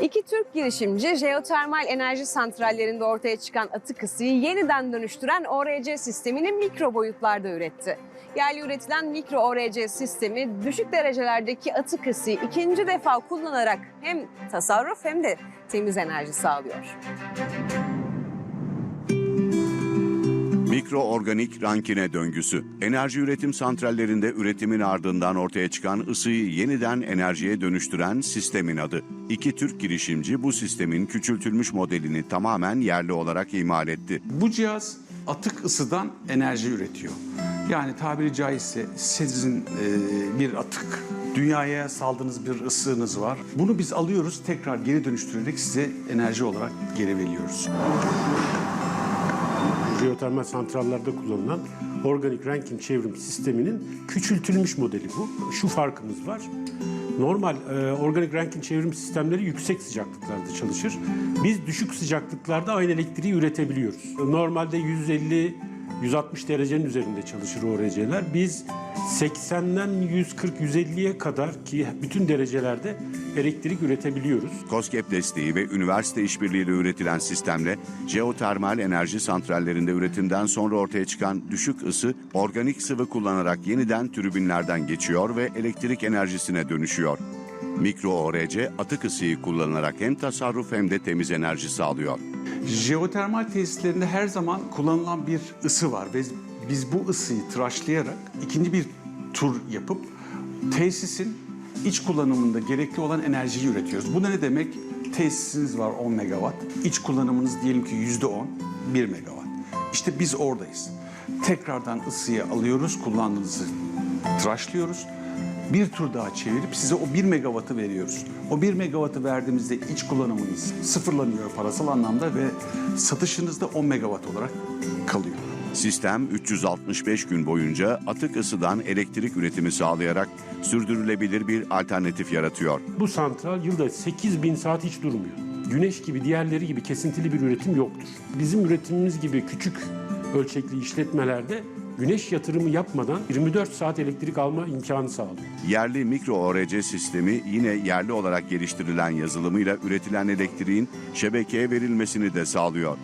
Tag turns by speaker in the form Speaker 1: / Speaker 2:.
Speaker 1: İki Türk girişimci jeotermal enerji santrallerinde ortaya çıkan atık ısıyı yeniden dönüştüren ORC sistemini mikro boyutlarda üretti. Yerli üretilen mikro ORC sistemi düşük derecelerdeki atık ısıyı ikinci defa kullanarak hem tasarruf hem de temiz enerji sağlıyor.
Speaker 2: Mikroorganik rankine döngüsü. Enerji üretim santrallerinde üretimin ardından ortaya çıkan ısıyı yeniden enerjiye dönüştüren sistemin adı. İki Türk girişimci bu sistemin küçültülmüş modelini tamamen yerli olarak imal etti.
Speaker 3: Bu cihaz atık ısıdan enerji üretiyor. Yani tabiri caizse sizin e, bir atık, dünyaya saldığınız bir ısığınız var. Bunu biz alıyoruz, tekrar geri dönüştürerek size enerji olarak geri veriyoruz.
Speaker 4: Jeotermal santrallerde kullanılan organik ranking çevrim sisteminin küçültülmüş modeli bu. Şu farkımız var. Normal e, organik ranking çevrim sistemleri yüksek sıcaklıklarda çalışır. Biz düşük sıcaklıklarda aynı elektriği üretebiliyoruz. Normalde 150 160 derecenin üzerinde çalışır ORC'ler. Biz 80'den 140-150'ye kadar ki bütün derecelerde elektrik üretebiliyoruz.
Speaker 2: COSGAP desteği ve üniversite işbirliğiyle üretilen sistemle jeotermal enerji santrallerinde üretimden sonra ortaya çıkan düşük ısı organik sıvı kullanarak yeniden tribünlerden geçiyor ve elektrik enerjisine dönüşüyor. Mikro ORC atık ısıyı kullanarak hem tasarruf hem de temiz enerji sağlıyor.
Speaker 3: Jeotermal tesislerinde her zaman kullanılan bir ısı var ve biz bu ısıyı tıraşlayarak ikinci bir tur yapıp tesisin iç kullanımında gerekli olan enerjiyi üretiyoruz. Bu da ne demek? Tesisiniz var 10 megawatt, iç kullanımınız diyelim ki yüzde 10, 1 megawatt. İşte biz oradayız. Tekrardan ısıyı alıyoruz, kullandığınızı tıraşlıyoruz. Bir tur daha çevirip size o 1 megawattı veriyoruz. O 1 megawattı verdiğimizde iç kullanımınız sıfırlanıyor parasal anlamda ve satışınız da 10 megawatt olarak kalıyor.
Speaker 2: Sistem 365 gün boyunca atık ısıdan elektrik üretimi sağlayarak sürdürülebilir bir alternatif yaratıyor.
Speaker 4: Bu santral yılda 8 bin saat hiç durmuyor. Güneş gibi diğerleri gibi kesintili bir üretim yoktur. Bizim üretimimiz gibi küçük ölçekli işletmelerde güneş yatırımı yapmadan 24 saat elektrik alma imkanı sağlıyor.
Speaker 2: Yerli mikro ORC sistemi yine yerli olarak geliştirilen yazılımıyla üretilen elektriğin şebekeye verilmesini de sağlıyor.